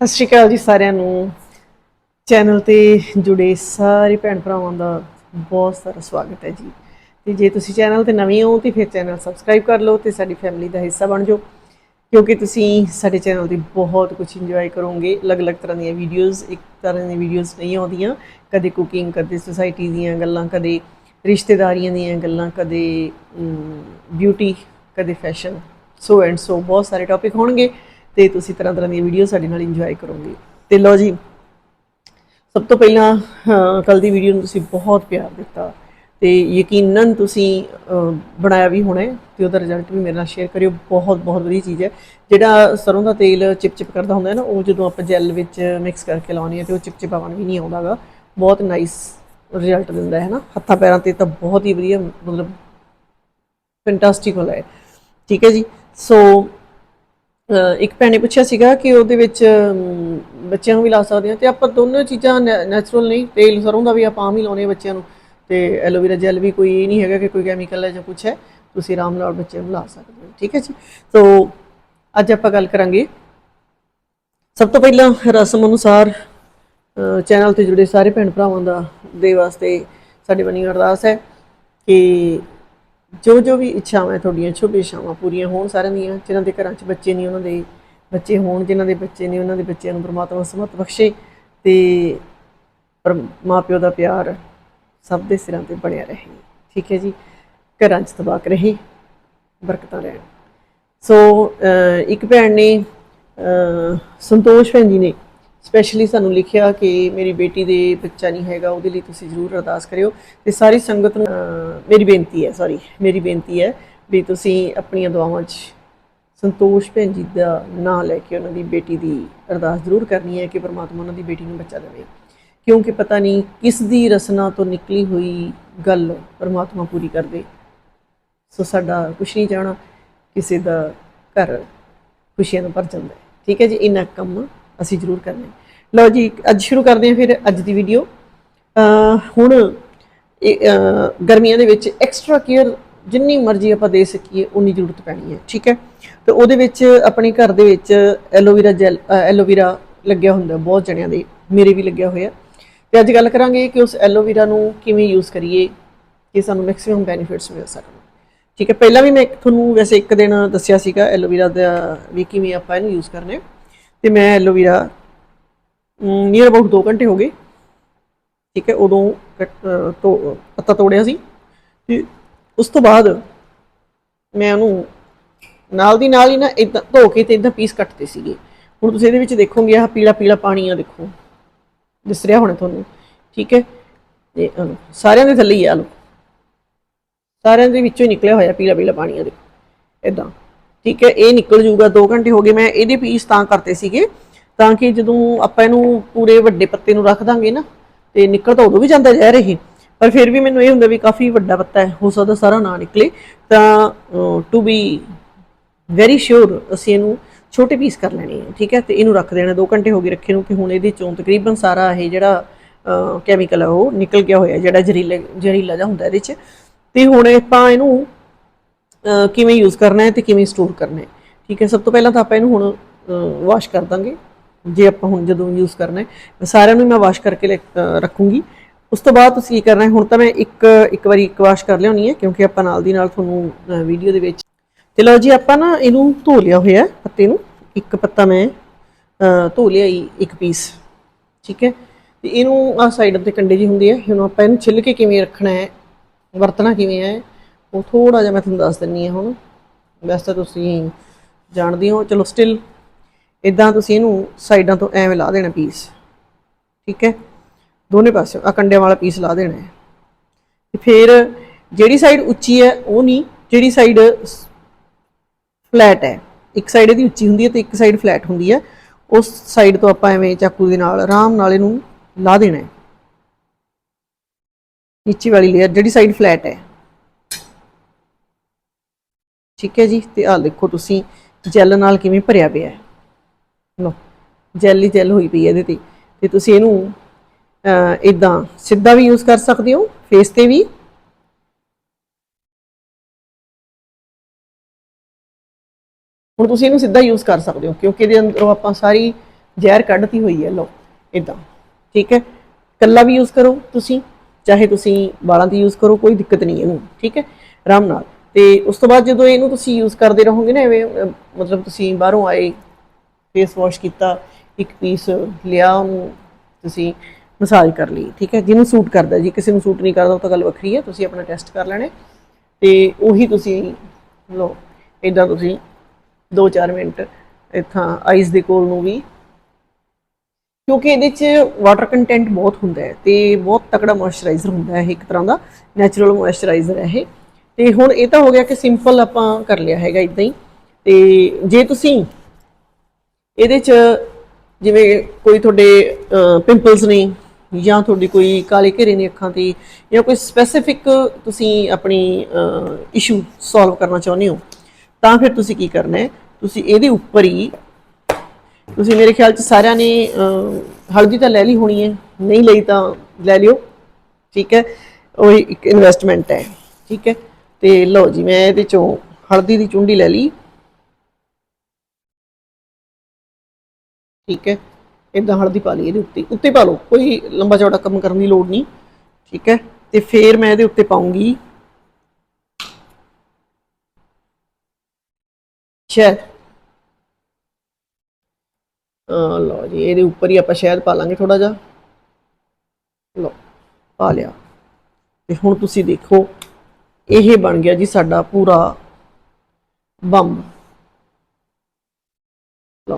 ਸਤਿ ਸ਼੍ਰੀ ਅਕਾਲ ਜੀ ਸਾਰਿਆਂ ਨੂੰ। ਚੈਨਲ ਤੇ ਜੁੜੇ ਸਾਰੇ ਭੈਣ ਭਰਾਵਾਂ ਦਾ ਬਹੁਤ ਸਾਰਾ ਸਵਾਗਤ ਹੈ ਜੀ। ਤੇ ਜੇ ਤੁਸੀਂ ਚੈਨਲ ਤੇ ਨਵੇਂ ਹੋ ਤੇ ਫਿਰ ਚੈਨਲ ਸਬਸਕ੍ਰਾਈਬ ਕਰ ਲਓ ਤੇ ਸਾਡੀ ਫੈਮਿਲੀ ਦਾ ਹਿੱਸਾ ਬਣ ਜਾਓ। ਕਿਉਂਕਿ ਤੁਸੀਂ ਸਾਡੇ ਚੈਨਲ ਤੇ ਬਹੁਤ ਕੁਝ ਇੰਜੋਏ ਕਰੋਗੇ। ਅਲੱਗ-ਅਲੱਗ ਤਰ੍ਹਾਂ ਦੀਆਂ ਵੀਡੀਓਜ਼ ਇੱਕ ਤਰ੍ਹਾਂ ਦੀਆਂ ਵੀਡੀਓਜ਼ ਨਹੀਂ ਆਉਂਦੀਆਂ। ਕਦੇ ਕੁਕਿੰਗ ਕਦੇ ਸੁਸਾਇਟੀ ਦੀਆਂ ਗੱਲਾਂ, ਕਦੇ ਰਿਸ਼ਤੇਦਾਰੀਆਂ ਦੀਆਂ ਗੱਲਾਂ, ਕਦੇ ਬਿਊਟੀ ਕਦੇ ਫੈਸ਼ਨ ਸੋ ਐਂਡ ਸੋ ਬਹੁਤ ਸਾਰੇ ਟੌਪਿਕ ਹੋਣਗੇ। ਤੇ ਤੁਸੀਂ ਤਰ੍ਹਾਂ ਤਰ੍ਹਾਂ ਦੀਆਂ ਵੀਡੀਓ ਸਾਡੇ ਨਾਲ ਇੰਜੋਏ ਕਰੋਗੇ। ਤੇ ਲਓ ਜੀ, ਸਭ ਤੋਂ ਪਹਿਲਾਂ ਕੱਲ ਦੀ ਵੀਡੀਓ ਨੂੰ ਤੁਸੀਂ ਬਹੁਤ ਪਿਆਰ ਦਿੱਤਾ ਤੇ ਯਕੀਨਨ ਤੁਸੀਂ ਬਣਾਇਆ ਵੀ ਹੋਣਾ ਹੈ ਤੇ ਉਹਦਾ ਰਿਜ਼ਲਟ ਵੀ ਮੇਰੇ ਨਾਲ ਸ਼ੇਅਰ ਕਰਿਓ। ਬਹੁਤ ਬਹੁਤ ਵਧੀਆ ਚੀਜ਼ ਹੈ। ਜਿਹੜਾ ਸਰੋਂ ਦਾ ਤੇਲ ਚਿਪਚਿਪ ਕਰਦਾ ਹੁੰਦਾ ਹੈ ਨਾ, ਉਹ ਜਦੋਂ ਆਪਾਂ ਜੈਲ ਵਿੱਚ ਮਿਕਸ ਕਰਕੇ ਲਾਉਣੀ ਹੈ ਤੇ ਉਹ ਚਿਪ ਚਿਪਾਵਨ ਵੀ ਨਹੀਂ ਆਉਂਦਾਗਾ। ਬਹੁਤ ਨਾਈਸ ਰਿਜ਼ਲਟ ਦਿੰਦਾ ਹੈ ਨਾ। ਹੱਥਾਂ ਪੈਰਾਂ ਤੇ ਤਾਂ ਬਹੁਤ ਹੀ ਵਧੀਆ, ਮਤਲਬ ਫੈਂਟਾਸਟਿਕ ਵਾਲਾ ਹੈ। ਠੀਕ ਹੈ ਜੀ। ਸੋ ਇੱਕ ਭੈਣੇ ਪੁੱਛਿਆ ਸੀਗਾ ਕਿ ਉਹਦੇ ਵਿੱਚ ਬੱਚਿਆਂ ਨੂੰ ਵੀ ਲਾ ਸਕਦੇ ਆ ਤੇ ਆਪਾਂ ਦੋਨੋਂ ਚੀਜ਼ਾਂ ਨੈਚੁਰਲ ਨਹੀਂ, ਤੇਲ ਸਰੋਂ ਦਾ ਵੀ ਆਪਾਂ ਆਮ ਹੀ ਲਾਉਨੇ ਆ ਬੱਚਿਆਂ ਨੂੰ ਤੇ ਐਲੋਵੇਰਾ ਜੈਲ ਵੀ ਕੋਈ ਇਹ ਨਹੀਂ ਹੈਗਾ ਕਿ ਕੋਈ ਕੈਮੀਕਲ ਹੈ ਜਾਂ ਕੁਝ ਹੈ, ਤੁਸੀਂ ਆਰਾਮ ਨਾਲ ਬੱਚਿਆਂ ਨੂੰ ਲਾ ਸਕਦੇ ਹੋ, ਠੀਕ ਹੈ ਜੀ? ਸੋ ਅੱਜ ਆਪਾਂ ਗੱਲ ਕਰਾਂਗੇ ਸਭ ਤੋਂ ਪਹਿਲਾਂ ਰਸਮ ਅਨੁਸਾਰ ਚੈਨਲ ਤੇ ਜੁੜੇ ਸਾਰੇ ਭੈਣ ਭਰਾਵਾਂ ਦਾ, ਦੇ ਵਾਸਤੇ ਸਾਡੇ ਬਣੀ ਅਰਦਾਸ ਹੈ ਕਿ ਜੋ ਜੋ ਵੀ ਇੱਛਾਵਾਂ ਤੁਹਾਡੀਆਂ ਸ਼ੁਭ ਇੱਛਾਵਾਂ ਪੂਰੀਆਂ ਹੋਣ ਸਾਰਿਆਂ ਦੀਆਂ, ਜਿਨ੍ਹਾਂ ਦੇ ਘਰਾਂ 'ਚ ਬੱਚੇ ਨਹੀਂ, ਉਹਨਾਂ ਦੇ ਬੱਚੇ ਹੋਣ, ਜਿਨ੍ਹਾਂ ਦੇ ਬੱਚੇ ਨੇ, ਉਹਨਾਂ ਦੇ ਬੱਚਿਆਂ ਨੂੰ ਪ੍ਰਮਾਤਮਾ ਸਮਤ ਬਖਸ਼ੇ ਤੇ ਪਰ ਮਾਪਿਓ ਦਾ ਪਿਆਰ ਸਭ ਦੇ ਸਿਰਾਂ ਤੇ ਬਣਿਆ ਰਹੇ। ਠੀਕ ਹੈ ਜੀ? ਘਰਾਂ 'ਚ ਤਬਾਕ ਰਹੇ, ਬਰਕਤਾਂ ਰਹਿਣ। ਸੋ ਇੱਕ ਭੈਣ ਨੇ ਸੰਤੋਸ਼ ਭੈਣ ਜੀ ਨੇ ਸਪੈਸ਼ਲੀ ਸਾਨੂੰ ਲਿਖਿਆ ਕਿ ਮੇਰੀ ਬੇਟੀ ਦੇ ਬੱਚਾ ਨਹੀਂ ਹੈਗਾ, ਉਹਦੇ ਲਈ ਤੁਸੀਂ ਜ਼ਰੂਰ ਅਰਦਾਸ ਕਰਿਓ। ਤੇ ਸਾਰੀ ਸੰਗਤ ਨੂੰ ਮੇਰੀ ਬੇਨਤੀ ਹੈ ਸੌਰੀ ਮੇਰੀ ਬੇਨਤੀ ਹੈ ਵੀ ਤੁਸੀਂ ਆਪਣੀਆਂ ਦੁਆਵਾਂ 'ਚ ਸੰਤੋਸ਼ ਭੈਣ ਜੀ ਦਾ ਨਾਂ ਲੈ ਕੇ ਉਹਨਾਂ ਦੀ ਬੇਟੀ ਦੀ ਅਰਦਾਸ ਜ਼ਰੂਰ ਕਰਨੀ ਹੈ ਕਿ ਪਰਮਾਤਮਾ ਉਹਨਾਂ ਦੀ ਬੇਟੀ ਨੂੰ ਬੱਚਾ ਦੇਵੇ। ਕਿਉਂਕਿ ਪਤਾ ਨਹੀਂ ਕਿਸ ਦੀ ਰਸਨਾ ਤੋਂ ਨਿਕਲੀ ਹੋਈ ਗੱਲ ਪਰਮਾਤਮਾ ਪੂਰੀ ਕਰ ਦੇ ਸੋ ਸਾਡਾ ਕੁਛ ਨਹੀਂ ਜਾਣਾ, ਕਿਸੇ ਦਾ ਘਰ ਖੁਸ਼ੀਆਂ ਨਾਲ ਭਰ ਜਾਂਦਾ ਠੀਕ ਹੈ ਜੀ, ਇੰਨਾ ਕੰਮ ਅਸੀਂ ਜ਼ਰੂਰ ਕਰਨੇ। ਲਓ ਜੀ, ਅੱਜ ਸ਼ੁਰੂ ਕਰਦੇ ਹਾਂ ਫਿਰ ਅੱਜ ਦੀ ਵੀਡੀਓ ਹੁਣ ਗਰਮੀਆਂ ਦੇ ਵਿੱਚ ਐਕਸਟਰਾ ਕੇਅਰ ਜਿੰਨੀ ਮਰਜ਼ੀ ਆਪਾਂ ਦੇ ਸਕੀਏ, ਉਨੀ ਜ਼ਰੂਰਤ ਪੈਣੀ ਹੈ, ਠੀਕ ਹੈ? ਤੇ ਉਹਦੇ ਵਿੱਚ ਆਪਣੇ ਘਰ ਦੇ ਵਿੱਚ ਐਲੋਵੇਰਾ ਜੈਲ ਐਲੋਵੇਰਾ ਲੱਗਿਆ ਹੁੰਦਾ, ਬਹੁਤ ਜਣਿਆਂ ਦੇ, ਮੇਰੇ ਵੀ ਲੱਗਿਆ ਹੋਇਆ। ਤੇ ਅੱਜ ਗੱਲ ਕਰਾਂਗੇ ਕਿ ਉਸ ਐਲੋਵੇਰਾ ਨੂੰ ਕਿਵੇਂ ਯੂਜ਼ ਕਰੀਏ ਕਿ ਸਾਨੂੰ ਮੈਕਸਿਮਮ ਬੈਨੀਫਿਟਸ ਮਿਲ ਸਕਣ। ਠੀਕ ਹੈ, ਪਹਿਲਾਂ ਵੀ ਮੈਂ ਇੱਕ ਤੁਹਾਨੂੰ ਵੈਸੇ ਇੱਕ ਦਿਨ ਦੱਸਿਆ ਸੀਗਾ ਐਲੋਵੇਰਾ ਦਾ ਵੀ ਕਿਵੇਂ ਆਪਾਂ ਇਹਨੂੰ ਯੂਜ਼ ਕਰਨਾ ਤੇ ਮੈਂ ਐਲੋਵੇਰਾ ਨੀਅਰ ਅਬਾਊਟ 2 ਘੰਟੇ ਹੋ ਗਏ। ਠੀਕ ਹੈ, ਉਦੋਂ ਕੱਟ- ਅਹ ਪੱਤਾ ਤੋੜਿਆ ਸੀ। ਤੇ ਉਸ ਤੋਂ ਬਾਅਦ ਮੈਂ ਉਹਨੂੰ ਨਾਲ ਦੀ ਨਾਲ ਹੀ ਨਾ ਇਦਾਂ ਧੋ ਕੇ ਤੇ ਇਦਾਂ ਪੀਸ ਕੱਟਦੇ ਸੀਗੇ। ਹੁਣ ਤੁਸੀਂ ਇਹਦੇ ਵਿੱਚ ਦੇਖੋਗੇ, ਆਹ ਪੀਲਾ ਪੀਲਾ ਪਾਣੀ ਆ ਦੇਖੋ। ਦਿਸ ਰਿਹਾ ਹੋਣਾ ਤੁਹਾਨੂੰ। ਠੀਕ ਹੈ, ਤੇ ਸਾਰਿਆਂ ਦੇ ਥੱਲੇ ਹੀ ਆ ਲੋ ਸਾਰਿਆਂ ਦੇ ਵਿੱਚੋਂ ਹੀ ਨਿਕਲਿਆ ਹੋਇਆ ਪੀਲਾ ਪੀਲਾ ਪਾਣੀ ਆ ਦੇਖੋ। ਇਦਾਂ ਠੀਕ ਹੈ, ਇਹ ਨਿਕਲ ਜੂਗਾ 2 ਘੰਟੇ ਹੋ ਗਏ, ਮੈਂ ਇਹਦੇ ਪੀਸ ਤਾਂ ਕਰਤੇ ਸੀਗੇ। ਤਾਂ ਕਿ ਜਦੋਂ ਆਪਾਂ ਇਹਨੂੰ ਪੂਰੇ ਵੱਡੇ ਪੱਤੇ ਨੂੰ ਰੱਖ ਦਾਂਗੇ ਨਾ, ਤੇ ਨਿਕਲ ਤਾਂ ਉਦੋਂ ਵੀ ਜਾਂਦਾ ਜ਼ਹਿਰ ਇਹ। ਪਰ ਫਿਰ ਵੀ ਮੈਨੂੰ ਇਹ ਹੁੰਦਾ ਵੀ ਕਾਫੀ ਵੱਡਾ ਪੱਤਾ ਹੈ, ਹੋ ਸਕਦਾ ਸਾਰਾ ਨਾ ਨਿਕਲੇ। ਤਾਂ ਟੂ ਬੀ ਵੈਰੀ ਸ਼ੋਰ ਅਸੀਂ ਇਹਨੂੰ ਛੋਟੇ ਪੀਸ ਕਰ ਲੈਣੇ ਆ, ਠੀਕ ਹੈ, ਤੇ ਇਹਨੂੰ ਰੱਖ ਦੇਣਾ 2 ਘੰਟੇ ਹੋ ਗਏ ਰੱਖੇ ਨੂੰ ਕਿ ਹੁਣ ਇਹਦੇ ਚੋਂ ਤਕਰੀਬਨ ਸਾਰਾ ਇਹ ਜਿਹੜਾ ਕੈਮੀਕਲ ਹੈ ਉਹ ਨਿਕਲ ਗਿਆ ਹੋਇਆ, ਜਿਹੜਾ ਜ਼ਹਿਰੀਲਾ ਜ਼ਹਿਰੀਲਾ ਜਿਹਾ ਹੁੰਦਾ ਇਹਦੇ ਚ। ਤੇ ਹੁਣ ਆਪਾਂ ਇਹਨੂੰ ਕਿਵੇਂ ਯੂਜ਼ ਕਰਨਾ ਹੈ ਤੇ ਕਿਵੇਂ ਸਟੋਰ ਕਰਨਾ ਹੈ। ਠੀਕ ਹੈ, ਸਭ ਤੋਂ ਪਹਿਲਾਂ ਤਾਂ ਆਪਾਂ ਇਹਨੂੰ ਹੁਣ ਵਾਸ਼ ਕਰ ਦਾਂਗੇ। ਜੇ ਆਪਾਂ ਹੁਣ ਜਦੋਂ ਯੂਜ਼ ਕਰਨਾ ਹੈ, ਸਾਰਿਆਂ ਨੂੰ ਮੈਂ ਵਾਸ਼ ਕਰਕੇ ਲੈ- ਰੱਖੂੰਗੀ। ਉਸ ਤੋਂ ਬਾਅਦ ਤੁਸੀਂ ਕੀ ਕਰਨਾ ਹੈ, ਹੁਣ ਤਾਂ ਮੈਂ ਇੱਕ ਇੱਕ ਵਾਰੀ ਇੱਕ ਵਾਸ਼ ਕਰ ਲਿਆਉਣੀ ਹੈ, ਕਿਉਂਕਿ ਆਪਾਂ ਨਾਲ ਦੀ ਨਾਲ ਤੁਹਾਨੂੰ ਵੀਡੀਓ ਦੇ ਵਿੱਚ ਤੇ ਲਓ ਜੀ, ਆਪਾਂ ਨਾ ਇਹਨੂੰ ਧੋ ਲਿਆ ਹੋਇਆ ਪੱਤੇ ਨੂੰ। ਇੱਕ ਪੱਤਾ ਮੈਂ ਧੋ ਲਿਆ ਹੀ ਇੱਕ ਪੀਸ ਠੀਕ ਹੈ, ਤੇ ਇਹਨੂੰ ਆ ਸਾਈਡ ਤੇ ਕੰਡੇ ਜੀ ਹੁੰਦੇ ਹੈ ਇਹਨੂੰ ਆਪਾਂ ਇਹਨੂੰ ਛਿੱਲ ਕੇ ਕਿਵੇਂ ਰੱਖਣਾ ਹੈ, ਵਰਤਣਾ ਕਿਵੇਂ ਹੈ ਉਹ ਥੋੜਾ ਜਿਹਾ ਮੈਂ ਤੁਹਾਨੂੰ ਦੱਸ ਦਿੰਨੀ ਆ ਹੁਣ। ਵੈਸੇ ਤਾਂ ਤੁਸੀਂ ਜਾਣਦੇ ਹੋ, ਚਲੋ ਸਟਿਲ ਇਦਾਂ ਤੁਸੀਂ ਇਹਨੂੰ ਸਾਈਡਾਂ ਤੋਂ ਐਵੇਂ ਲਾ ਦੇਣਾ ਪੀਸ ਠੀਕ ਹੈ? ਦੋਨੇ ਪਾਸੇ ਆ ਕੰਡਿਆਂ ਵਾਲਾ ਪੀਸ ਲਾ ਦੇਣਾ ਹੈ। ਤੇ ਫਿਰ ਜਿਹੜੀ ਸਾਈਡ ਉੱਚੀ ਹੈ, ਉਹ ਨਹੀਂ, ਜਿਹੜੀ ਸਾਈਡ ਫਲੈਟ ਹੈ, ਇੱਕ ਸਾਈਡ ਇਹਦੀ ਉੱਚੀ ਹੁੰਦੀ ਹੈ ਤੇ ਇੱਕ ਸਾਈਡ ਫਲੈਟ ਹੁੰਦੀ ਹੈ। ਉਸ ਸਾਈਡ ਤੋਂ ਆਪਾਂ ਐਵੇਂ ਚਾਕੂ ਦੇ ਨਾਲ, ਆਰਾਮ ਨਾਲ ਇਹਨੂੰ ਲਾ ਦੇਣਾ ਹੈ। ਨੀਚੇ ਵਾਲੀ ਲੇਅਰ ਜਿਹੜੀ ਸਾਈਡ ਫਲੈਟ ਹੈ। ਠੀਕ ਹੈ ਜੀ? ਤੇ ਆਹ ਦੇਖੋ ਤੁਸੀਂ ਜੈਲ ਨਾਲ ਕਿਵੇਂ ਭਰਿਆ ਪਿਆ ਹੈ। ਲੋ ਜੈਲ ਹੀ ਜੈਲ ਹੋਈ ਪਈ ਹੈ ਇਹਦੇ ਤੇ। ਤੇ ਤੁਸੀਂ ਇਹਨੂੰ ਇਦਾਂ ਸਿੱਧਾ ਵੀ ਯੂਜ਼ ਕਰ ਸਕਦੇ ਹੋ ਫੇਸ ਤੇ ਵੀ। ਹੁਣ ਤੁਸੀਂ ਇਹਨੂੰ ਸਿੱਧਾ ਯੂਜ਼ ਕਰ ਸਕਦੇ ਹੋ, ਕਿਉਂਕਿ ਇਹਦੇ ਅੰਦਰੋਂ ਆਪਾਂ ਸਾਰੀ ਜ਼ਹਿਰ ਕੱਢਤੀ ਹੋਈ ਹੈ। ਲਓ ਇਦਾਂ ਠੀਕ ਹੈ? ਕੱਲਾ ਵੀ ਯੂਜ਼ ਕਰੋ ਤੁਸੀਂ, ਚਾਹੇ ਤੁਸੀਂ ਵਾਲਾਂ 'ਤੇ ਯੂਜ਼ ਕਰੋ, ਕੋਈ ਦਿੱਕਤ ਨਹੀਂ ਇਹਨੂੰ, ਠੀਕ ਹੈ? ਆਰਾਮ ਨਾਲ। ਤੇ ਉਸ ਤੋਂ ਬਾਅਦ ਜਦੋਂ ਇਹਨੂੰ ਤੁਸੀਂ ਯੂਜ਼ ਕਰਦੇ ਰਹੋਗੇ ਨਾ, ਐਵੇਂ ਮਤਲਬ ਤੁਸੀਂ ਬਾਹਰੋਂ ਆਏ ਫੇਸ ਵਾਸ਼ ਕੀਤਾ, ਇੱਕ ਪੀਸ ਲਿਆ ਉਹਨੂੰ, ਤੁਸੀਂ ਮਸਾਜ ਕਰ ਲਈ, ਠੀਕ ਹੈ ਜਿਹਨੂੰ ਸੂਟ ਕਰਦਾ, ਜੀ ਕਿਸੇ ਨੂੰ ਸੂਟ ਨਹੀਂ ਕਰਦਾ, ਉਹ ਤਾਂ ਗੱਲ ਵੱਖਰੀ ਹੈ, ਤੁਸੀਂ ਆਪਣਾ ਟੈਸਟ ਕਰ ਲੈਣਾ ਹੈ। ਤੇ ਉਹੀ ਤੁਸੀਂ, ਲਓ ਇਦਾਂ ਤੁਸੀਂ 2-4 ਮਿੰਟ ਇੱਥਾਂ ਆਈਜ਼ ਦੇ ਕੋਲ ਨੂੰ ਵੀ, ਕਿਉਂਕਿ ਇਹਦੇ 'ਚ ਵਾਟਰ ਕੰਟੈਂਟ ਬਹੁਤ ਹੁੰਦਾ ਹੈ ਤੇ ਬਹੁਤ ਤਕੜਾ ਮੋਇਸਚਰਾਈਜ਼ਰ ਹੁੰਦਾ ਹੈ ਇਹ ਇੱਕ ਤਰ੍ਹਾਂ ਦਾ ਨੈਚੁਰਲ ਮੋਇਸਚਰਾਈਜ਼ਰ ਹੈ ਇਹ ਤੇ ਹੁਣ ਇਹ ਤਾਂ ਹੋ ਗਿਆ ਕਿ ਸਿੰਪਲ ਆਪਾਂ ਕਰ ਲਿਆ ਹੈਗਾ ਇਦਾਂ ਹੀ। ਤੇ ਜੇ ਤੁਸੀਂ ਇਹਦੇ 'ਚ ਜਿਵੇਂ ਕੋਈ ਤੁਹਾਡੇ ਪਿੰਪਲਸ ਨੇ ਜਾਂ ਤੁਹਾਡੀ ਕੋਈ ਕਾਲੇ ਘੇਰੇ ਨੇ ਅੱਖਾਂ ਤੇ ਜਾਂ ਕੋਈ ਸਪੈਸੀਫਿਕ ਤੁਸੀਂ ਆਪਣੀ ਇਸ਼ੂ ਸੋਲਵ ਕਰਨਾ ਚਾਹੁੰਦੇ ਹੋ, ਤਾਂ ਫਿਰ ਤੁਸੀਂ ਕੀ ਕਰਨਾ ਹੈ? ਤੁਸੀਂ ਇਹਦੇ ਉੱਪਰ ਹੀ ਤੁਸੀਂ ਮੇਰੇ ਖਿਆਲ ਚ ਸਾਰਿਆਂ ਨੇ ਹਲਦੀ ਤਾਂ ਲੈ ਲਈ ਹੋਣੀ ਹੈ, ਨਹੀਂ ਲਈ ਤਾਂ ਲੈ ਲਿਓ। ਠੀਕ ਹੈ? ਉਹ ਇੱਕ ਇਨਵੈਸਟਮੈਂਟ ਹੈ। ਠੀਕ ਹੈ? ਤੇ ਲਓ ਜੀ, ਮੈਂ ਇਹਦੇ ਚੋਂ ਹਲਦੀ ਦੀ ਚੁੰਡੀ ਲੈ ਲਈ। ਠੀਕ ਹੈ ਇਦਾਂ ਹਲਦੀ ਪਾ ਲਈ ਇਹਦੇ ਉੱਤੇ। ਉੱਤੇ ਪਾ ਲਓ, ਕੋਈ ਲੰਬਾ ਚੌੜਾ ਕੰਮ ਕਰਨ ਦੀ ਲੋੜ ਨਹੀਂ। ਠੀਕ ਹੈ, ਤੇ ਫਿਰ ਮੈਂ ਇਹਦੇ ਉੱਤੇ ਪਾਉਂਗੀ। ਸ਼ਹਿਦ ਆ ਲਓ ਜੀ, ਇਹਦੇ ਉੱਪਰ ਹੀ ਆਪਾਂ ਸ਼ਹਿਦ ਪਾ ਲਾਂਗੇ ਥੋੜਾ ਜਿਹਾ। ਲਓ, ਪਾ ਲਿਆ। ਤੇ ਹੁਣ ਤੁਸੀਂ ਦੇਖੋ ਇਹ ਬਣ ਗਿਆ ਜੀ ਸਾਡਾ ਪੂਰਾ ਬੰਬ। ਲਓ,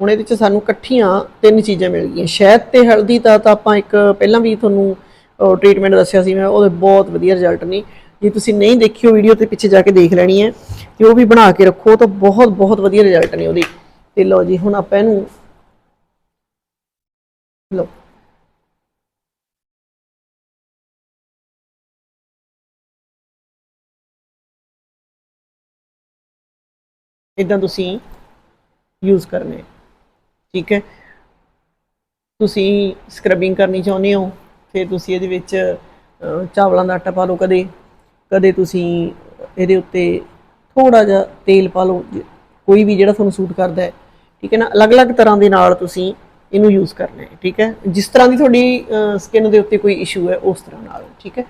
ਹੁਣ ਇਹਦੇ ਚ ਸਾਨੂੰ ਇਕੱਠੀਆਂ ਤਿੰਨ ਚੀਜ਼ਾਂ ਮਿਲ ਗਈਆਂ। ਸ਼ਹਿਦ ਤੇ ਹਲਦੀ ਦਾ ਤਾਂ ਆਪਾਂ ਇੱਕ ਪਹਿਲਾਂ ਵੀ ਤੁਹਾਨੂੰ ਟ੍ਰੀਟਮੈਂਟ ਦੱਸਿਆ ਸੀ ਮੈਂ, ਉਹਦੇ ਬਹੁਤ ਵਧੀਆ ਰਿਜ਼ਲਟ ਨੇ। ਜੇ ਤੁਸੀਂ ਨਹੀਂ ਦੇਖਿਓ ਵੀਡੀਓ ਤੇ ਪਿੱਛੇ ਜਾ ਕੇ ਦੇਖ ਲੈਣੀ ਹੈ ਤੇ ਉਹ ਵੀ ਬਣਾ ਕੇ ਰੱਖੋ ਤਾਂ ਬਹੁਤ ਬਹੁਤ ਵਧੀਆ ਰਿਜ਼ਲਟ ਨੇ ਉਹਦੇ। ਤੇ ਲਓ ਜੀ, ਹੁਣ ਆਪਾਂ ਇਹਨੂੰ, ਲਓ। ਇਦਾਂ ਤੁਸੀਂ ਯੂਜ਼ ਕਰਨੇ ਠੀਕ ਹੈ? ਤੁਸੀਂ ਸਕਰਬਿੰਗ ਕਰਨੀ ਚਾਹੁੰਦੇ ਹੋ, ਫਿਰ ਤੁਸੀਂ ਇਹਦੇ ਵਿੱਚ ਚਾਵਲਾਂ ਦਾ ਆਟਾ ਪਾ ਲਓ ਕਦੇ। ਕਦੇ ਤੁਸੀਂ ਇਹਦੇ ਉੱਤੇ ਥੋੜਾ ਜਿਹਾ ਤੇਲ ਪਾ ਲਓ ਕੋਈ ਵੀ ਜਿਹੜਾ ਤੁਹਾਨੂੰ ਸੂਟ ਕਰਦਾ ਹੈ। ਠੀਕ ਹੈ ਨਾ? ਅਲੱਗ-ਅਲੱਗ ਤਰ੍ਹਾਂ ਦੇ ਨਾਲ ਤੁਸੀਂ ਇਹਨੂੰ ਯੂਜ਼ ਕਰਨਾ ਹੈ। ਠੀਕ ਹੈ? ਜਿਸ ਤਰ੍ਹਾਂ ਦੀ ਤੁਹਾਡੀ ਸਕਿਨ ਦੇ ਉੱਤੇ ਕੋਈ ਇਸ਼ੂ ਹੈ, ਉਸ ਤਰ੍ਹਾਂ ਨਾਲ। ਠੀਕ ਹੈ?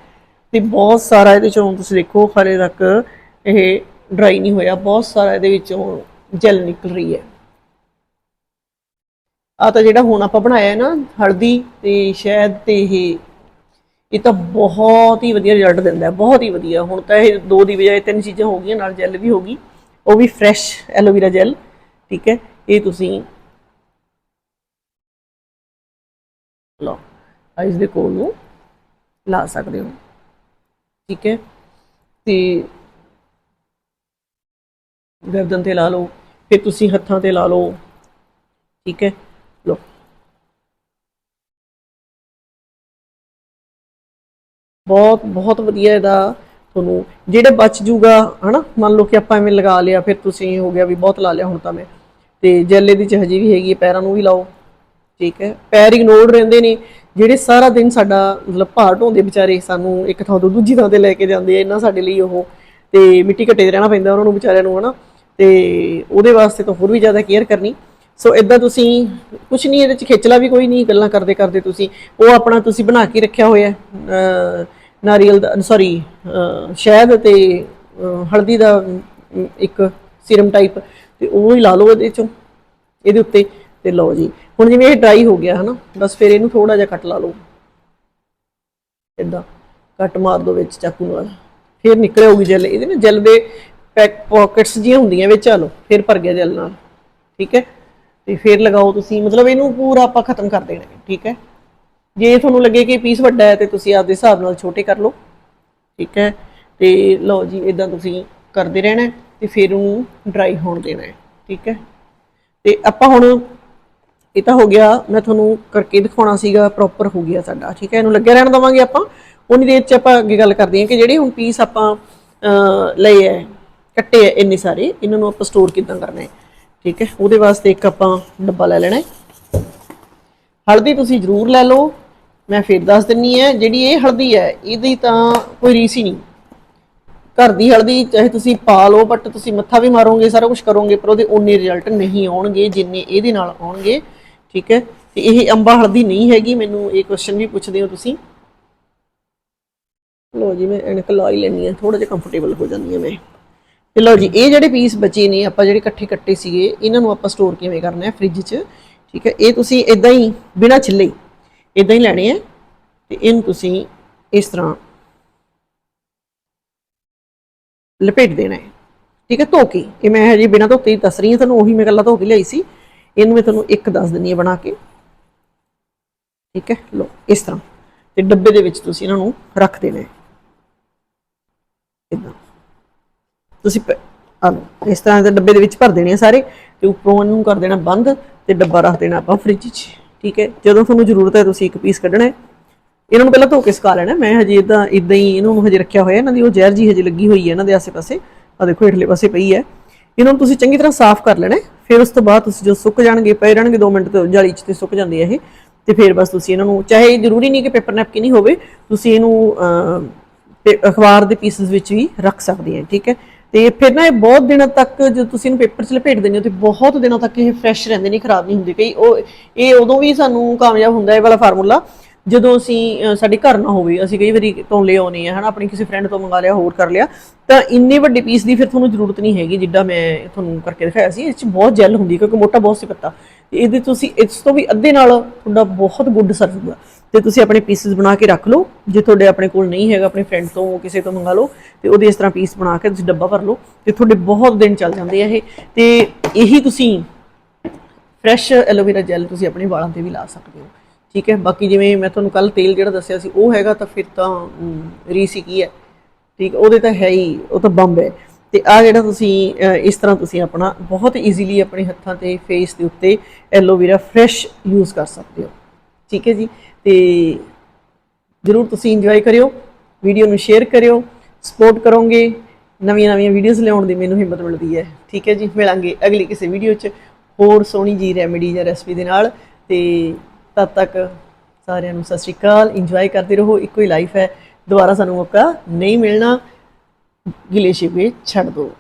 ਤੇ ਬਹੁਤ ਸਾਰਾ ਇਹਦੇ ਚੋਂ ਤੁਸੀਂ ਦੇਖੋ ਹਰੇ ਤੱਕ ਇਹ ਡਰਾਈ ਨਹੀਂ ਹੋਇਆ, ਬਹੁਤ ਸਾਰਾ ਇਹਦੇ ਵਿੱਚੋਂ ਜੈਲ ਨਿਕਲ ਰਹੀ ਹੈ। ਆ ਤਾਂ ਜਿਹੜਾ ਹੁਣ ਆਪਾਂ ਬਣਾਇਆ ਹੈ ਨਾ, ਹਲਦੀ ਤੇ ਸ਼ਹਿਦ ਤੇ ਇਹ ਇਹ ਤਾਂ ਬਹੁਤ ਹੀ ਵਧੀਆ ਰਿਜ਼ਲਟ ਦਿੰਦਾ ਹੈ, ਬਹੁਤ ਹੀ ਵਧੀਆ। ਹੁਣ ਤਾਂ ਇਹ ਦੋ ਦੀ ਬਜਾਏ ਤਿੰਨ ਚੀਜ਼ਾਂ ਹੋ ਗਈਆਂ, ਨਾਲ ਜੈਲ ਵੀ ਹੋ ਗਈ। ਉਹ ਵੀ ਫਰੈਸ਼ ਐਲੋਵੇਰਾ ਜੈਲ ਠੀਕ ਹੈ? ਇਹ ਤੁਸੀਂ ਲਓ ਆਈਸ ਦੇ ਕੋਲ ਨੂੰ ਲਾ ਸਕਦੇ ਹੋ, ਠੀਕ ਹੈ? ਤੇ ਗਰਦਨ ਤੇ ਲਾ ਲਓ, ਫਿਰ ਤੁਸੀਂ ਹੱਥਾਂ ਤੇ ਲਾ ਲਓ। ਠੀਕ ਹੈ? ਲਓ। ਬਹੁਤ ਬਹੁਤ ਵਧੀਆ ਇਹਦਾ ਤੁਹਾਨੂੰ, ਜਿਹੜਾ ਬਚ ਜੂਗਾ, ਹਨਾ? ਮੰਨ ਲਓ ਕਿ ਆਪਾਂ ਐਵੇਂ ਲਗਾ ਲਿਆ, ਫਿਰ ਤੁਸੀਂ ਹੋ ਗਿਆ ਵੀ ਬਹੁਤ ਲਾ ਲਿਆ ਹੁਣ ਤਾਂ ਮੈਂ। ਤੇ ਜੈਲੇ ਦੀ ਚ ਹਜੇ ਵੀ ਹੈਗੀ ਹੈ, ਪੈਰਾਂ ਨੂੰ ਵੀ ਲਾਓ। ਠੀਕ ਹੈ? ਪੈਰ ਇਗਨੋਰਡ ਰਹਿੰਦੇ ਨੇ, ਜਿਹੜੇ ਸਾਰਾ ਦਿਨ ਸਾਡਾ ਮਤਲਬ ਭਾਰ ਢੋਂਦੇ ਵਿਚਾਰੇ, ਸਾਨੂੰ ਇੱਕ ਥਾਂ ਤੋਂ ਦੂਜੀ ਥਾਂ ਤੇ ਲੈ ਕੇ ਜਾਂਦੇ ਆ, ਇੰਨਾ ਸਾਡੇ ਲਈ ਉਹ। ਤੇ ਮਿੱਟੀ ਘੱਟੇ 'ਚ ਰਹਿਣਾ ਪੈਂਦਾ ਉਹਨਾਂ ਨੂੰ ਵਿਚਾਰਿਆਂ ਨੂੰ, ਹਨਾ? ਤੇ ਉਹਦੇ ਵਾਸਤੇ ਤਾਂ ਹੋਰ ਵੀ ਜ਼ਿਆਦਾ ਕੇਅਰ ਕਰਨੀ। ਸੋ ਇਦਾਂ ਤੁਸੀਂ ਕੁਝ ਨਹੀਂ, ਇਹਦੇ ਚ ਖੇਚਲਾ ਵੀ ਕੋਈ ਨਹੀਂ, ਗੱਲਾਂ ਕਰਦੇ ਕਰਦੇ ਤੁਸੀਂ, ਉਹ ਆਪਣਾ ਤੁਸੀਂ ਬਣਾ ਕੇ ਰੱਖਿਆ ਹੋਇਆ ਨਾਰੀਅਲ ਦਾ ਸੌਰੀ ਸ਼ਹਿਦ ਤੇ ਹਲਦੀ ਦਾ ਇੱਕ ਸੀਰਮ ਟਾਈਪ ਤੇ ਉਹ ਹੀ ਲਾ ਲਓ ਇਹਦੇ ਚੋਂ, ਇਹਦੇ ਉੱਤੇ, ਤੇ ਲਓ ਜੀ। ਹੁਣ ਜਿਵੇਂ ਇਹ ਡਰਾਈ ਹੋ ਗਿਆ, ਹਨਾ, ਬਸ ਫਿਰ ਇਹਨੂੰ ਥੋੜਾ ਜਿਹਾ ਕੱਟ ਲਾ ਲਓ। ਇਦਾਂ ਕੱਟ ਮਾਰ ਦੋ ਵਿੱਚ ਚਾਕੂ ਨਾਲ। ਫਿਰ ਨਿਕਲ ਜੈਲ, ਇਹਦੇ ਨਾਲ ਜੈਲ ਦੇ ਪੈਕ ਪਾਕਟਸ ਜੀਆਂ ਹੁੰਦੀਆਂ ਵਿੱਚ ਆ ਲਓ, ਫਿਰ ਭਰ ਗਿਆ ਜਲ ਨਾਲ, ਠੀਕ ਹੈ? ਤੇ ਫਿਰ ਲਗਾਓ ਤੁਸੀਂ, ਮਤਲਬ ਇਹਨੂੰ ਪੂਰਾ ਆਪਾਂ ਖਤਮ ਕਰ ਦੇਣਾ ਹੈ, ਠੀਕ ਹੈ? ਜੇ ਤੁਹਾਨੂੰ ਲੱਗੇ ਕਿ ਪੀਸ ਵੱਡਾ ਹੈ, ਤੇ ਤੁਸੀਂ ਆਪਦੇ ਹਿਸਾਬ ਨਾਲ ਛੋਟੇ ਕਰ ਲਓ, ਠੀਕ ਹੈ? ਤੇ ਲਓ ਜੀ ਇਦਾਂ ਤੁਸੀਂ ਕਰਦੇ ਰਹਿਣਾ ਹੈ, ਤੇ ਫਿਰ ਉਹਨੂੰ ਡਰਾਈ ਹੋਣ ਦੇਣਾ ਹੈ, ਠੀਕ ਹੈ? ਤੇ ਆਪਾਂ ਹੁਣ, ਇਹ ਤਾਂ ਹੋ ਗਿਆ, ਮੈਂ ਤੁਹਾਨੂੰ ਕਰਕੇ ਦਿਖਾਉਣਾ ਸੀਗਾ ਪ੍ਰੋਪਰ ਹੋ ਗਿਆ ਸਾਡਾ, ਠੀਕ ਹੈ? ਇਹਨੂੰ ਲੱਗਿਆ ਰਹਿਣ ਦਵਾਂਗੇ ਆਪਾਂ, ਉਨੀ ਦੇਰ ਚ ਆਪਾਂ ਅੱਗੇ ਗੱਲ ਕਰਦੇ ਹਾਂ ਕਿ ਜਿਹੜੇ ਹੁਣ ਪੀਸ ਆਪਾਂ ਲਏ ਹੈ ਕੱਟੇ ਐ ਇੰਨੇ ਸਾਰੇ, ਇਹਨਾਂ ਨੂੰ ਆਪਾਂ ਸਟੋਰ ਕਿੱਦਾਂ ਕਰਨਾ ਹੈ? ਠੀਕ ਹੈ, ਉਹਦੇ ਵਾਸਤੇ ਇੱਕ ਆਪਾਂ ਡੱਬਾ ਲੈ ਲੈਣਾ ਹੈ। ਹਲਦੀ ਤੁਸੀਂ ਜ਼ਰੂਰ ਲੈ ਲਓ, ਮੈਂ ਫਿਰ ਦੱਸ ਦਿੰਨੀ ਹੈ, ਜਿਹੜੀ ਇਹ ਹਲਦੀ ਹੈ, ਇਹਦੀ ਤਾਂ ਕੋਈ ਰੀਸ ਹੀ ਨਹੀਂ। ਘਰ ਦੀ ਹਲਦੀ, ਚਾਹੇ ਤੁਸੀਂ ਪਾ ਲਓ ਬਟ ਤੁਸੀਂ ਮੱਥਾ ਵੀ ਮਾਰੋਗੇ, ਸਾਰਾ ਕੁਝ ਕਰੋਗੇ, ਪਰ ਉਹਦੇ ਓਨੇ ਰਿਜ਼ਲਟ ਨਹੀਂ ਆਉਣਗੇ, ਜਿੰਨੇ ਇਹਦੇ ਨਾਲ ਆਉਣਗੇ। ਠੀਕ ਹੈ, ਤੇ ਇਹ ਅੰਬਾ ਹਲਦੀ ਨਹੀਂ ਹੈਗੀ, ਮੈਨੂੰ ਇਹ ਕੁਐਸਚਨ ਵੀ ਪੁੱਛਦੇ ਹੋ ਤੁਸੀਂ। ਲੋ ਜੀ, ਮੈਂ ਐਨਕ ਲਾ ਹੀ ਲੈਣੀ ਆ ਥੋੜਾ ਜਿਹਾ ਕੰਫਰਟੇਬਲ ਹੋ ਜਾਂਦੀ ਆ ਮੈਂ। ਤੇ ਲਓ ਜੀ, ਇਹ ਜਿਹੜੇ ਪੀਸ ਬਚੇ ਨੇ, ਆਪਾਂ ਜਿਹੜੇ ਇਕੱਠੇ ਕੱਟੇ ਸੀਗੇ, ਇਹਨਾਂ ਨੂੰ ਆਪਾਂ ਸਟੋਰ ਕਿਵੇਂ ਕਰਨਾ ਹੈ ਫ੍ਰਿਜ 'ਚ? ਠੀਕ ਹੈ, ਇਹ ਤੁਸੀਂ ਇਦਾਂ ਹੀ ਬਿਨਾਂ ਛਿੱਲੇ ਇਦਾਂ ਹੀ ਲੈਣੇ ਆ, ਤੇ ਇਹਨੂੰ ਤੁਸੀਂ ਇਸ ਤਰ੍ਹਾਂ ਲਪੇਟ ਦੇਣਾ ਹੈ। ਠੀਕ ਹੈ, ਧੋ ਕੇ, ਇਹ ਮੈਂ ਹਜੇ ਬਿਨਾਂ ਧੋਤੇ ਹੀ ਦੱਸ ਰਹੀ ਹਾਂ, ਤੁਹਾਨੂੰ ਉਹੀ ਮੈਂ ਗੱਲਾਂ ਧੋ ਕੇ ਲਿਆਈ ਸੀ, ਇਹਨੂੰ ਮੈਂ ਤੁਹਾਨੂੰ ਇੱਕ ਦੱਸ ਦਿੰਨੀ ਆ ਬਣਾ ਕੇ। ਠੀਕ ਹੈ ਲੋ ਇਸ ਤਰ੍ਹਾਂ, ਤੇ ਡੱਬੇ ਦੇ ਵਿੱਚ ਤੁਸੀਂ ਇਹਨਾਂ ਨੂੰ ਰੱਖ ਦੇਣਾ ਹੈ। ਇਦਾਂ ਤੁਸੀਂ ਪ- ਆਹ ਲਓ, ਇਸ ਤਰ੍ਹਾਂ ਦੇ ਡੱਬੇ ਦੇ ਵਿੱਚ ਭਰ ਦੇਣੇ ਆ ਸਾਰੇ ਤੇ ਉੱਪਰੋਂ ਇਹਨੂੰ ਕਰ ਦੇਣਾ ਬੰਦ ਤੇ ਡੱਬਾ ਰੱਖ ਦੇਣਾ ਆਪਾਂ ਫ੍ਰਿਜ 'ਚ ਠੀਕ ਹੈ? ਜਦੋਂ ਤੁਹਾਨੂੰ ਜ਼ਰੂਰਤ ਹੈ ਤੁਸੀਂ ਇੱਕ ਪੀਸ ਕੱਢਣਾ ਹੈ। ਇਹਨਾਂ ਨੂੰ ਪਹਿਲਾਂ ਧੋ ਕੇ ਸੁਕਾ ਲੈਣਾ ਮੈਂ ਹਜੇ ਇਦਾਂ ਇਦਾਂ ਹੀ ਇਹਨਾਂ ਨੂੰ ਹਜੇ ਰੱਖਿਆ ਹੋਇਆ ਇਹਨਾਂ ਦੀ ਉਹ ਜ਼ਹਿਰ ਜੀ ਹਜੇ ਲੱਗੀ ਹੋਈ ਹੈ ਇਹਨਾਂ ਦੇ ਆਸੇ-ਪਾਸੇ। ਆ ਦੇਖੋ ਹੇਠਲੇ ਪਾਸੇ ਪਈ ਹੈ। ਇਹਨਾਂ ਨੂੰ ਤੁਸੀਂ ਚੰਗੀ ਤਰ੍ਹਾਂ ਸਾਫ਼ ਕਰ ਲੈਣਾ ਹੈ। ਫਿਰ ਉਸ ਤੋਂ ਬਾਅਦ ਤੁਸੀਂ ਜਦੋਂ ਸੁੱਕ ਜਾਣਗੇ ਪਏ ਰਹਿਣਗੇ 2 ਮਿੰਟ ਤੇ ਜਾਲੀ 'ਚ ਤੇ ਸੁੱਕ ਜਾਂਦੇ ਆ ਇਹ। ਤੇ ਫਿਰ ਬਸ ਤੁਸੀਂ ਇਹਨਾਂ ਨੂੰ ਚਾਹੇ ਇਹ ਜ਼ਰੂਰੀ ਨਹੀਂ ਕਿ ਪੇਪਰ ਨੈਪਕਿਨ ਹੀ ਹੋਵੇ ਤੁਸੀਂ ਇਹਨੂੰ ਅਹ, ਤੇ ਅਖਬਾਰ ਦੇ ਪੀਸਸ ਵਿੱਚ ਵੀ ਰੱਖ ਸਕਦੇ ਆ ਠੀਕ ਹੈ? ਤੇ ਫਿਰ ਨਾ ਇਹ ਬਹੁਤ ਦਿਨਾਂ ਤੱਕ ਜਦੋਂ ਤੁਸੀਂ ਇਹਨੂੰ ਪੇਪਰ 'ਚ ਲਪੇਟ ਦਿੰਦੇ ਹੋ ਤੇ ਬਹੁਤ ਦਿਨਾਂ ਤੱਕ ਇਹ ਫਰੈਸ਼ ਰਹਿੰਦੇ ਨੇ ਖਰਾਬ ਨਹੀਂ ਹੁੰਦੇ। ਕਈ ਉਹ, ਇਹ ਉਦੋਂ ਵੀ ਸਾਨੂੰ ਕਾਮਯਾਬ ਹੁੰਦਾ ਇਹ ਵਾਲਾ ਫਾਰਮੂਲਾ, ਜਦੋਂ ਅਸੀਂ ਸਾਡੇ ਘਰ ਨਾ ਹੋਵੇ, ਅਸੀਂ ਕਈ ਵਾਰੀ ਤੋਂ ਲੈ ਆਉਨੇ ਹੈ, ਹਨਾ, ਆਪਣੀ ਕਿਸੇ ਫਰੈਂਡ ਤੋਂ ਮੰਗਾ ਲਿਆ, ਹੋਰ ਕਰ ਲਿਆ, ਤਾਂ ਇੰਨੇ ਵੱਡੇ ਪੀਸ ਦੀ ਫਿਰ ਤੁਹਾਨੂੰ ਜ਼ਰੂਰਤ ਨਹੀਂ ਹੈਗੀ, ਜਿੱਦਾਂ ਮੈਂ ਤੁਹਾਨੂੰ ਕਰਕੇ ਦਿਖਾਇਆ ਸੀ ਇਸ 'ਚ ਬਹੁਤ ਜੈਲ ਹੁੰਦੀ ਕਿਉਂਕਿ ਮੋਟਾ ਬਹੁਤ ਸੀ ਪੱਤਾ ਇਹਦੇ ਤੁਸੀਂ, ਇਸ ਤੋਂ ਵੀ ਅੱਧੇ ਨਾਲ ਤੁਹਾਡਾ ਬਹੁਤ ਗੁੱਡ ਸਰੂਗਾ ਤੇ ਤੁਸੀਂ ਆਪਣੇ ਪੀਸਸ ਬਣਾ ਕੇ ਰੱਖ ਲਓ। ਜੇ ਤੁਹਾਡੇ ਆਪਣੇ ਕੋਲ ਨਹੀਂ ਹੈਗਾ ਆਪਣੇ ਫਰੈਂਡ ਤੋਂ ਕਿਸੇ ਤੋਂ ਮੰਗਾ ਲਓ ਤੇ ਉਹਦੇ ਇਸ ਤਰ੍ਹਾਂ ਪੀਸ ਬਣਾ ਕੇ ਤੁਸੀਂ ਡੱਬਾ ਭਰ ਲਓ ਤੇ ਤੁਹਾਡੇ ਬਹੁਤ ਦਿਨ ਚੱਲ ਜਾਂਦੇ ਆ ਇਹ। ਤੇ ਇਹੀ ਤੁਸੀਂ ਫਰੈਸ਼ ਐਲੋਵੇਰਾ ਜੈਲ ਤੁਸੀਂ ਆਪਣੇ ਵਾਲਾਂ ਤੇ ਵੀ ਲਾ ਸਕਦੇ ਹੋ। ਠੀਕ ਹੈ? ਬਾਕੀ ਜਿਵੇਂ ਮੈਂ ਤੁਹਾਨੂੰ ਕੱਲ ਤੇਲ ਜਿਹੜਾ ਦੱਸਿਆ ਸੀ ਉਹ ਹੈਗਾ ਤਾਂ ਫਿਰ ਤਾਂ ਰੀਸੀ ਕੀ ਹੈ? ਠੀਕ ਹੈ, ਉਹਦੇ ਤਾਂ ਹੈ ਹੀ ਉਹ ਤਾਂ ਬੰਬ ਹੈ। ਤੇ ਆ ਜਿਹੜਾ ਤੁਸੀਂ ਇਸ ਤਰ੍ਹਾਂ ਤੁਸੀਂ ਆਪਣਾ ਬਹੁਤ ਈਜ਼ੀਲੀ ਆਪਣੇ ਹੱਥਾਂ ਤੇ ਫੇਸ ਦੇ ਉੱਤੇ ਐਲੋਵੇਰਾ ਫਰੈਸ਼ ਯੂਜ਼ ਕਰ ਸਕਦੇ ਹੋ। ਠੀਕ ਹੈ ਜੀ? ਤੇ ਜਰੂਰ ਤੁਸੀਂ ਇੰਜੋਏ ਕਰਿਓ ਵੀਡੀਓ ਨੂੰ ਸ਼ੇਅਰ ਕਰਿਓ ਸਪੋਰਟ ਕਰੋਗੇ, ਨਵੀਆਂ ਨਵੀਆਂ ਵੀਡੀਓਜ਼ ਲਿਆਉਣ ਦੀ ਮੈਨੂੰ ਹਿੰਮਤ ਮਿਲਦੀ ਹੈ। ਠੀਕ ਹੈ ਜੀ, ਮਿਲਾਂਗੇ ਅਗਲੀ ਕਿਸੇ ਵੀਡੀਓ 'ਚ ਹੋਰ ਸੋਹਣੀ ਜੀ ਰੈਮੇਡੀ ਜਾਂ ਰੈਸਪੀ ਦੇ ਨਾਲ। ਤੇ ਤਦ ਤੱਕ ਸਾਰਿਆਂ ਨੂੰ ਸਤਿ ਸ਼੍ਰੀ ਅਕਾਲ ਇੰਜੋਏ ਕਰਦੇ ਰਹੋ, ਇੱਕੋ ਹੀ ਲਾਈਫ ਹੈ। ਦੁਬਾਰਾ ਸਾਨੂੰ ਮੌਕਾ ਨਹੀਂ ਮਿਲਣਾ, ਗਿਲੇ ਸ਼ਿਕਵੇ ਛੱਡ ਦਿਓ।